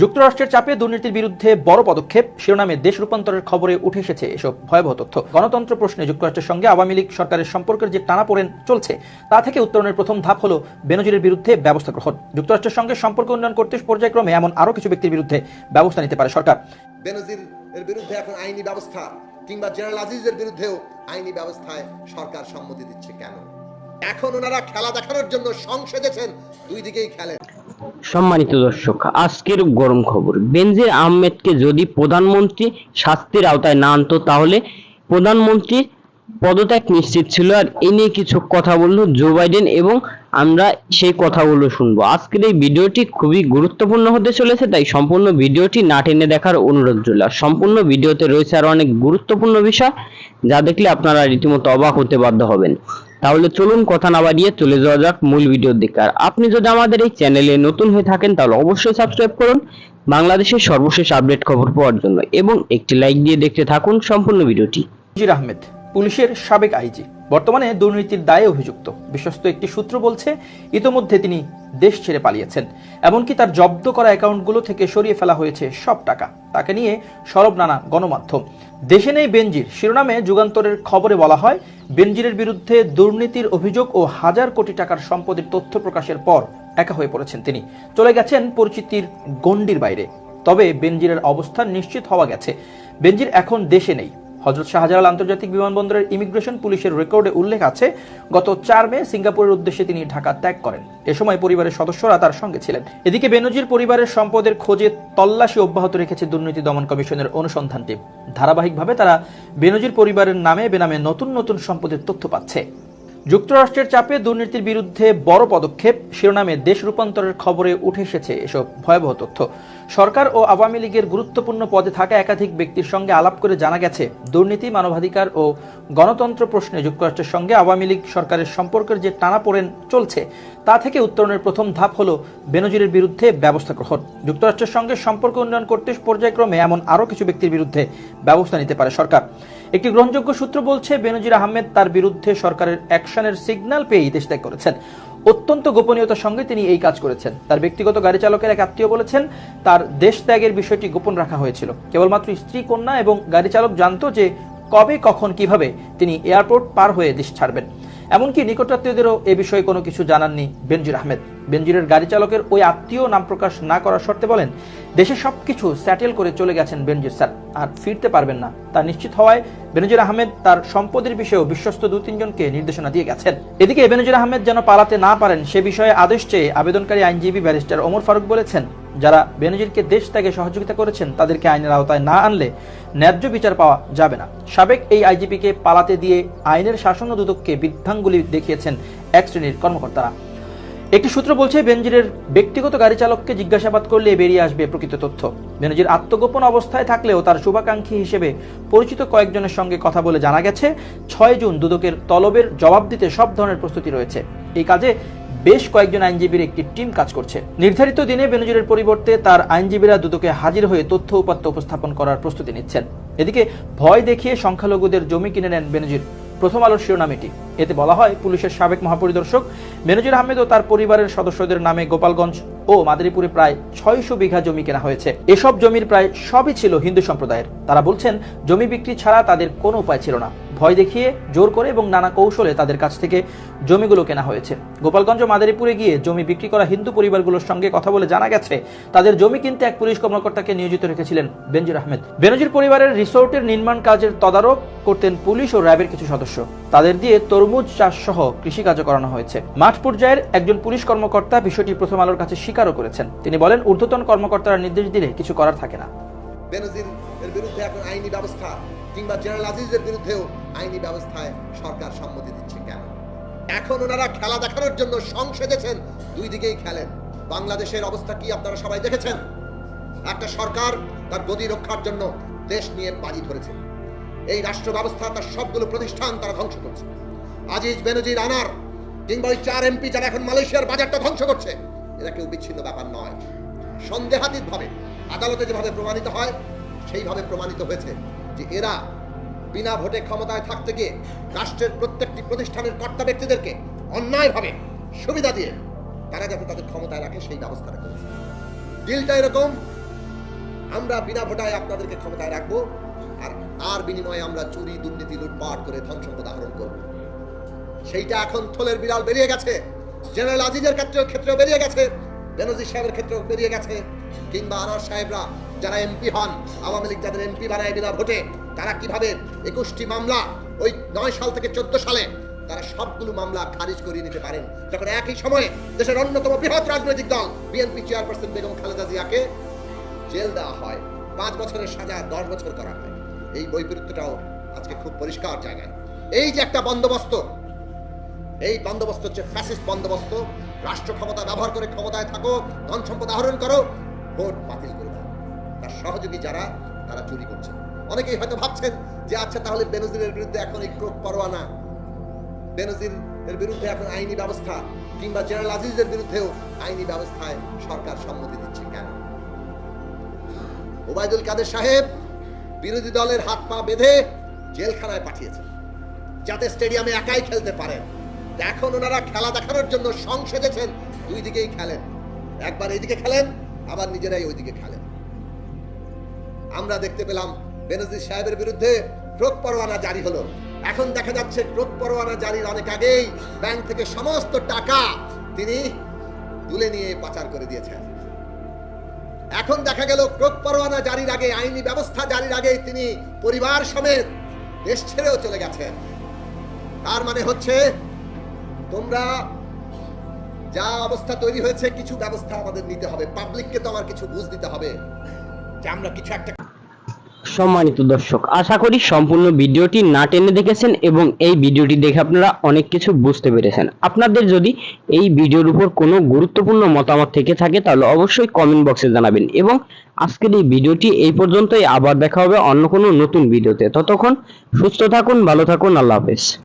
যুক্তরাষ্ট্রের চাপে দুর্নীতির বিরুদ্ধে বড় পদক্ষেপ, শিরোনামে দেশ রূপান্তরের খবরে উঠে এসেছে এসব ভয়াবহ তথ্য। গণতন্ত্র প্রশ্নে যুক্তরাষ্ট্রের সঙ্গে আওয়ামী লীগ সরকারের সম্পর্কের যে টানাপোড়েন চলছে, তা থেকে উত্তরণের প্রথম ধাপ হলো বেনজিরের বিরুদ্ধে ব্যবস্থা গ্রহণ। যুক্তরাষ্ট্রের সঙ্গে সম্পর্ক উন্নয়ন করতে পর্যায়ক্রমে এমন আরও কিছু ব্যক্তির বিরুদ্ধে ব্যবস্থা নিতে পারে সরকার। বেনজির বিরুদ্ধে এখন আইনি ব্যবস্থা, কিংবা জেনারেল আজিজের বিরুদ্ধেও আইনি ব্যবস্থায় সরকার সম্মতি দিচ্ছে কেন? এখন ওনারা খেলা দেখানোর জন্য সং সেজেছেন দুই দিকেই খেলেন। সম্মানিত দর্শক, আজকের গরম খবর। বেনজির আহমেদকে যদি প্রধানমন্ত্রী শাস্তির আওতায় না আনতো, তাহলে প্রধানমন্ত্রীর পদত্যাগ নিশ্চিত ছিল। আর এ নিয়ে কিছু কথা বলল জো বাইডেন এবং আমরা সেই কথাগুলো শুনব। আজকের এই ভিডিওটি খুবই গুরুত্বপূর্ণ হতে চলেছে, তাই সম্পূর্ণ ভিডিওটি না টেনে দেখার অনুরোধ রইল। সম্পূর্ণ ভিডিওতে রয়েছে আরও অনেক গুরুত্বপূর্ণ বিষয়, যা দেখলে আপনারা রীতিমতো অবাক হতে বাধ্য হবেন। তাহলে চলুন কথা না বাড়িয়ে চলে যাওয়া যাক মূল ভিডিওর দিকে। আর আপনি যদি আমাদের এই চ্যানেলে নতুন হয়ে থাকেন, তাহলে অবশ্যই সাবস্ক্রাইব করুন। বাংলাদেশের সর্বশেষ আপডেট খবর পাওয়ার জন্য এবং একটি লাইক দিয়ে দেখতে থাকুন সম্পূর্ণ ভিডিওটি। আহমেদ। পুলিশের সাবেক আইজি। বর্তমানে দুর্নীতির দায়ে অভিযুক্ত। বিশ্বস্ত একটি সূত্র বলছে, ইতোমধ্যে তিনি দেশ ছেড়ে পালিয়েছেন। এমনকি তার জব্দ করা অ্যাকাউন্টগুলো থেকে সরিয়ে ফেলা হয়েছে সব টাকা। তাকে নিয়ে সরব নানা গণমাধ্যম। দেশে নেই বেনজির। শিরোনামে যুগান্তরের খবরে বলা হয়, বেনজিরের বিরুদ্ধে দুর্নীতির অভিযোগ ও হাজার কোটি টাকার সম্পদের তথ্য প্রকাশের পর একা হয়ে পড়েছেন তিনি। চলে গেছেন পরিচিতির গণ্ডির বাইরে। তবে বেনজিরের অবস্থান নিশ্চিত হওয়া গেছে। বেনজির এখন দেশে নেই। হজরত শাহজালাল আন্তর্জাতিক বিমানবন্দরের ইমিগ্রেশন পুলিশের রেকর্ডে উল্লেখ আছে, গত চার মে সিঙ্গাপুরের উদ্দেশ্যে তিনি ঢাকা ত্যাগ করেন। এ সময় পরিবারের সদস্যরা তার সঙ্গে ছিলেন। এদিকে বেনজির পরিবারের সম্পদের খোঁজে তল্লাশি অব্যাহত রেখেছে দুর্নীতি দমন কমিশনের অনুসন্ধান টিম। ধারাবাহিকভাবে তারা বেনজির পরিবারের নামে বেনামে নতুন নতুন সম্পদের তথ্য পাচ্ছে। যুক্তরাষ্ট্রের চাপে দুর্নীতির বিরুদ্ধে বড় পদক্ষেপ, শিরোনামে দেশ রূপান্তরের খবরে উঠে এসেছে এসব ভয়াবহ তথ্য। সরকার ও আওয়ামী লীগের গুরুত্বপূর্ণ পদে থাকা একাধিক ব্যক্তির সঙ্গে আলাপ করে জানা গেছে, দুর্নীতি, মানবাধিকার ও গণতন্ত্র প্রশ্নে যুক্তরাষ্ট্রের সঙ্গে আওয়ামী লীগ সরকারের সম্পর্কের যে টানাপোড়েন চলছে, তা থেকে উত্তরণের প্রথম ধাপ হলো বেনজিরের বিরুদ্ধে ব্যবস্থা গ্রহণ। যুক্তরাষ্ট্রের সঙ্গে সম্পর্ক উন্নয়ন করতে পর্যায়ক্রমে এমন আরও কিছু ব্যক্তির বিরুদ্ধে ব্যবস্থা নিতে পারে সরকার। একটি গ্রহণযোগ্য সূত্র বলছে, বেনজির আহমেদ তার বিরুদ্ধে সরকারের অ্যাকশনের সিগন্যাল পেয়েই দেশ ত্যাগ করেছেন। অত্যন্ত গোপনীয়তার সঙ্গে তিনি এই কাজ করেছেন। তার ব্যক্তিগত গাড়ি চালকের এক আত্মীয় বলেছেন, তার দেশ ত্যাগের বিষয়টি গোপন রাখা হয়েছিল। কেবলমাত্র স্ত্রী, কন্যা এবং গাড়ি চালক জানত যে কবে, কখন, কীভাবে তিনি এয়ারপোর্ট পার হয়ে দেশ ছাড়বেন। এমনকি নিকটাত্মীয়দেরও এ বিষয়ে কোনো কিছু জানাননি বেনজির আহমেদ। বেনজিরের গাড়ি চালকের ওই আত্মীয় নাম প্রকাশ না করার শর্তে বলেন, দেশে সবকিছু স্যাটেল করে চলে গেছেন বেনজির স্যার, আর ফিরতে পারবেন না। তা নিশ্চিত হওয়ায় বেনজির আহমেদ তার সম্পদের বিষয়েও বিশ্বস্ত দু তিনজনকে নির্দেশনা দিয়ে গেছেন। এদিকে বেনজির আহমেদ যেন পালাতে না পারেন সে বিষয়ে আদেশ চেয়ে আবেদনকারী আইনজীবী ব্যারিস্টার ওমর ফারুক বলেছেন যারা বেনজিরকে দেশ ত্যাগে সহযোগিতা করেছেন, তাদেরকে আইনের আওতায় না আনলে ন্যায্য বিচার পাওয়া যাবে না। সাবেক এই আইজিপিকে পালাতে দিয়ে আইনের শাসন দুদককে বৃদ্ধাঙ্গুলি দেখিয়েছেন এক শ্রেণির কর্মকর্তারা। একটি সূত্র বলছে, বেনজিরের ব্যক্তিগত গাড়ি চালককে জিজ্ঞাসাবাদ করলে বেরিয়ে আসবে প্রকৃত তথ্য। বেনজির আত্মগোপন অবস্থায় থাকলেও তার শুভাকাঙ্ক্ষী হিসেবে পরিচিত কয়েকজনের সঙ্গে কথা বলে জানা গেছে, ছয় জুন দুদকের তলবের জবাব দিতে সব ধরনের প্রস্তুতি রয়েছে। এই কাজে বেশ কয়েকজন আইনজীবীর একটি টিম কাজ করছে। নির্ধারিত দিনে বেনজিরের পরিবর্তে তার আইনজীবীরা দুদকে হাজির হয়ে তথ্য উপাত্ত উপস্থাপন করার প্রস্তুতি নিচ্ছেন। এদিকে ভয় দেখিয়ে সংখ্যালঘুদের জমি কিনে নেন বেনজির। প্রথম আলোর শিরোনাম এটি। এতে বলা হয়, পুলিশের সাবেক মহাপরিদর্শক মেনজির আহমেদ ও তার পরিবারের সদস্যদের নামে গোপালগঞ্জ ও মাদারীপুরে প্রায় ছয়শো বিঘা জমি কেনা হয়েছে। এসব জমির প্রায় সবই ছিল হিন্দু সম্প্রদায়ের। তারা বলছেন, জমি বিক্রি ছাড়া তাদের কোনো উপায় ছিল না। ভয় দেখিয়ে, জোর করে এবং নানা কৌশলে তাদের কাছ থেকে জমিগুলো কেনা হয়েছে। গোপালগঞ্জ মাদারীপুরে গিয়ে জমি বিক্রি করা হিন্দু পরিবারগুলোর সঙ্গে কথা বলে জানা গেছে, তাদের জমি কিনতে এক পুলিশ কর্মকর্তাকে নিয়োজিত রেখেছিলেন বেনজির আহমেদ। বেনজির পরিবারের রিসোর্টের নির্মাণ কাজের তদারক করতেন পুলিশ ও র্যাবের কিছু সদস্য। তাদের দিয়ে তরমুজ চাষ সহ কৃষিকাজও করানো হয়েছে। মাঠ পর্যায়ের একজন পুলিশ কর্মকর্তা বিষয়টি প্রথম আলোর কাছে স্বীকারও করেছেন। তিনি বলেন, ঊর্ধ্বতন কর্মকর্তারা নির্দেশ দিলে কিছু করার থাকে না। বেনজির বিরুদ্ধে এখন আইনি ব্যবস্থা কিংবা জেনারেল আজিজের বিরুদ্ধেও আইনি ব্যবস্থায় সরকার সম্মতি দিচ্ছে কেন? এখন ওনারা খেলা দেখানোর জন্য দুই দিকেই খেলেন। বাংলাদেশের অবস্থা কি আপনারা সবাই দেখেছেন? একটা সরকার তার গদি রক্ষার জন্য দেশ নিয়ে বাজি ধরেছে। এই রাষ্ট্র ব্যবস্থা তার সবগুলো প্রতিষ্ঠান তারা ধ্বংস করছে। আজিজ বেনজির রানার কিংবা ওই চার এমপি যারা এখন মালয়েশিয়ার বাজারটা ধ্বংস করছে এটা কেউ বিচ্ছিন্ন ব্যাপার নয়। সন্দেহাতীত ভাবে আদালতে যেভাবে প্রমাণিত হয়, সেইভাবে প্রমাণিত হয়েছে যে এরা বিনা ভোটে ক্ষমতায় থাকতে গিয়ে রাষ্ট্রের প্রত্যেকটি প্রতিষ্ঠানের কর্তা ব্যক্তিদেরকে অন্যায়ভাবে সুবিধা দিয়ে তারা যাতে তাদের ক্ষমতায় রাখে, সেই ব্যবস্থাটা করেছে। ডিলটা এরকম, আমরা বিনা ভোটায় আপনাদেরকে ক্ষমতায় রাখব, আর আর বিনিময়ে আমরা চুরি, দুর্নীতি, লুটপাট করে ধন সম্পদ আহরণ করব। সেইটা এখন থলের বিড়াল বেরিয়ে গেছে। জেনারেল আজিজের ক্ষেত্রে ক্ষেত্রেও বেরিয়ে গেছে। বেনজির সাহেবের ক্ষেত্রেও বেরিয়ে গেছে। কিংবা আনার সাহেবরা যারা এমপি হন, আওয়ামী লীগ যাদের এমপি বানায় বিনা ভোটে, তারা কীভাবে একুশটি মামলা ওই নয় সাল থেকে চোদ্দ সালে তারা সবগুলো মামলা খারিজ করিয়ে নিতে পারেন? যখন একই সময়ে দেশের অন্যতম বৃহৎ রাজনৈতিক দল বিএনপি চেয়ারপারসন বেগম খালেদা জিয়াকে জেল দেওয়া হয়। পাঁচ বছরের সাজা, দশ বছর করা হয়। এই বৈপরীত্যটাও আজকে খুব পরিষ্কার জায়গায়। এই যে একটা বন্দোবস্ত এই বন্দোবস্ত হচ্ছে ফ্যাসিস্ট বন্দোবস্ত। রাষ্ট্র ক্ষমতা ব্যবহার করে ক্ষমতায় থাকো, ধন সম্পদ আহরণ করো, ভোট বাতিল করে দাও। তার সহযোগী যারা, তারা চুরি করছে। অনেকেই হয়তো ভাবছেন যে আচ্ছা তাহলে বেনজিরের বিরুদ্ধে এখন এই ক্রোক পরোয়ানা বেনজির এর বিরুদ্ধে এখন আইনি ব্যবস্থা কিংবা জেনারেল আজিজের বিরুদ্ধেও আইনি ব্যবস্থায় সরকার সম্মতি দিচ্ছে কেন? ওবায়দুল কাদের সাহেব বিরোধী দলের হাত পা বেঁধে জেলখানায় পাঠিয়েছেন, যাতে স্টেডিয়ামে একাই খেলতে পারেন। এখন ওনারা খেলা দেখানোর জন্য সং দুই দিকেই খেলেন। একবার এইদিকে খেলেন, আবার নিজেরাই ওইদিকে খেলেন। আমরা দেখতে পেলাম বেনজির সাহেবের বিরুদ্ধে ক্রোক পরোয়ানা জারি হলো। এখন দেখা যাচ্ছে ক্রোক পরোয়ানা জারির অনেক আগেই ব্যাংক থেকে সমস্ত টাকা তিনি তুলে নিয়ে পাচার করে দিয়েছেন। এখন দেখা গেল ক্রোক পরোয়ানা জারির আগে, আইনি ব্যবস্থা জারির আগে তিনি পরিবার সমেত দেশ ছেড়েও চলে গেছেন। তার মানে হচ্ছে তোমরা যা অবস্থা তৈরি হয়েছে, কিছু ব্যবস্থা আমাদের নিতে হবে। পাবলিককে তো আমার কিছু বুঝ দিতে হবে যে আমরা কিছু একটা সম্মানিত দর্শক, আশা করি সম্পূর্ণ ভিডিওটি না টেনে দেখেছেন এবং এই ভিডিওটি দেখে আপনারা অনেক কিছু বুঝতে পেরেছেন। আপনাদের যদি এই ভিডিওর উপর কোনো গুরুত্বপূর্ণ মতামত থেকে থাকে, তাহলে অবশ্যই কমেন্ট বক্সে জানাবেন এবং আজকের এই ভিডিওটি এই পর্যন্তই। আবার দেখা হবে অন্য কোনো নতুন ভিডিওতে। ততক্ষণ সুস্থ থাকুন, ভালো থাকুন, আল্লাহ হাফেজ।